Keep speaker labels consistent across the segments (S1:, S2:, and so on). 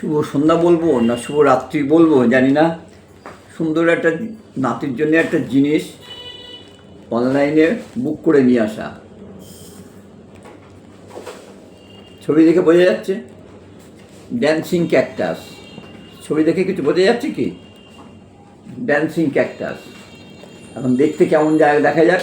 S1: শুভ সন্ধ্যা বলব না শুভ রাত্রি বলব, জানি না। সুন্দর একটা নাতির জন্য একটা জিনিস অনলাইনে বুক করে নিয়ে আসা। ছবি দেখে বোঝা যাচ্ছে? ড্যান্সিং ক্যাকটাস ছবি দেখে কিছু বোঝা যাচ্ছে কি? ড্যান্সিং ক্যাকটাস এখন দেখতে কেমন জায়গা দেখা যাক।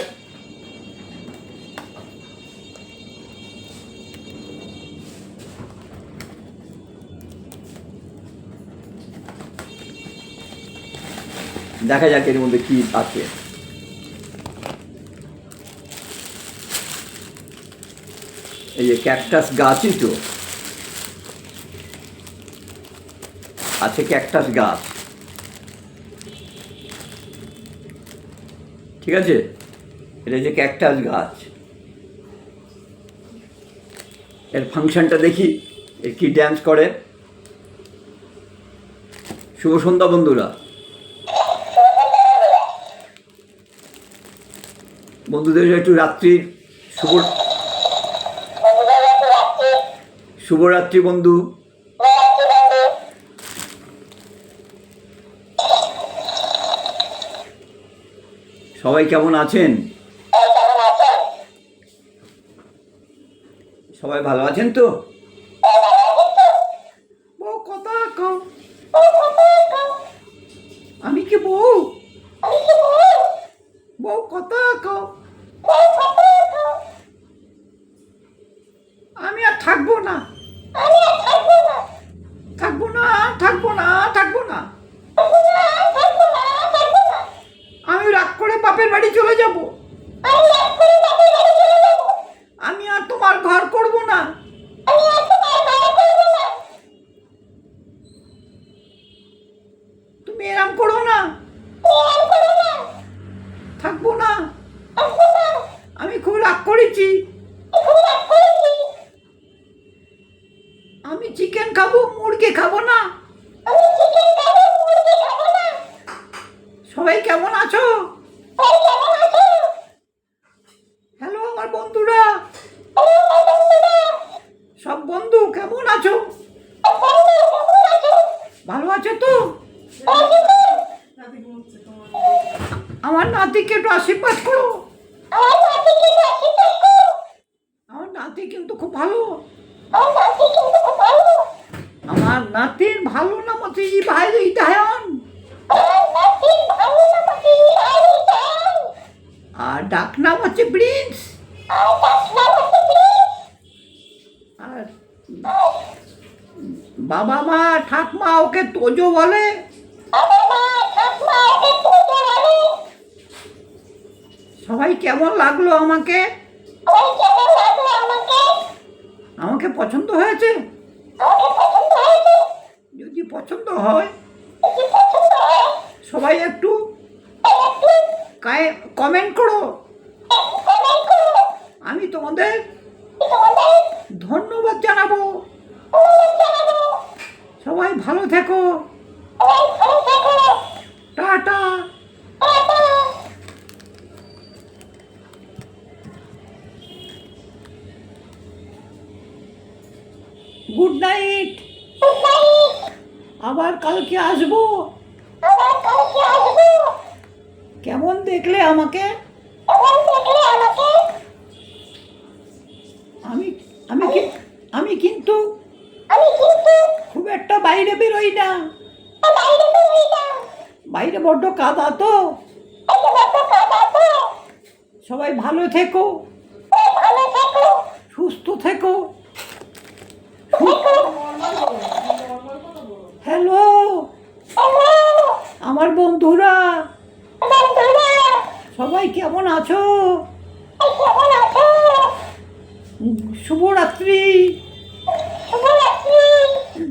S1: দেখা যাক এর মধ্যে কি আছে। এই যে ক্যাকটাস গাছই তো। আছে ক্যাকটাস গাছ। ঠিক আছে? এটা যে ক্যাকটাস গাছ। এর ফাংশনটা দেখি এর কি ড্যান্স করে। শুভ সন্ধ্যা বন্ধুরা। বন্ধুদের একটু রাত্রির শুভ শুভরাত্রি বন্ধু। সবাই কেমন আছেন? সবাই ভালো আছেন তো? আমি কি বউ? বউ কথা কও আমি আর থাকব না থাকব না থাকব না থাকব না আমি রাগ করে বাপের বাড়ি চলে যাব আমি আর তোমার ঘর করব না তুমি করো না। থাকব না। আমি খুব রাগ করেছি। আমি চিকেন খাব, মুরগি খাব না। সবাই কেমন আছো? হ্যালো আমার বন্ধুরা। সব বন্ধু কেমন আছো? ভালো আছো তো? আমার নাতিকে একটু আশীর্বাদ করো। আমার নাতি কিন্তু খুব ভালো। আমার নাতির ভালো হচ্ছে ই ভাই ইতায়ন। আর ডাক নাম হচ্ছে প্রিন্স। আর বাবা মা, ঠাকমা ওকে তোজো বলে। সবাই কেমন লাগল আমাকে? আমাকে পছন্দ হয়েছে? যদি পছন্দ হয়, সবাই একটু কমেন্ট করো। আমি তোমাদের ধন্যবাদ জানাব। সবাই ভালো থেকো। গুড নাইট আবার কালকে আসব। কেমন দেখলে আমাকে? আমি আমি আমি কিন্তু খুব একটা বাইরে বেরোই না। বাইরে বড্ড কাদা তো। সবাই ভালো থেকো। সুস্থ থেকো। হ্যালো আমার বন্ধুরা। সবাই কেমন আছো? শুভরাত্রি।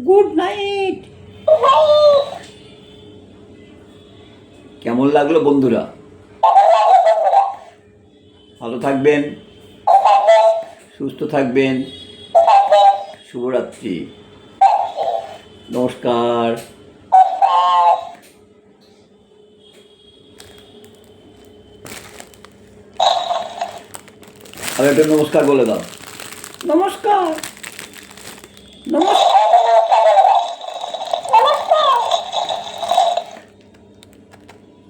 S1: গুড নাইট কেমন লাগল বন্ধুরা? ভালো থাকবেন। সুস্থ থাকবেন। শুভরাত্রি। নমস্কার। আর একটা নমস্কার বলে দাও। নমস্কার। নমস্কার।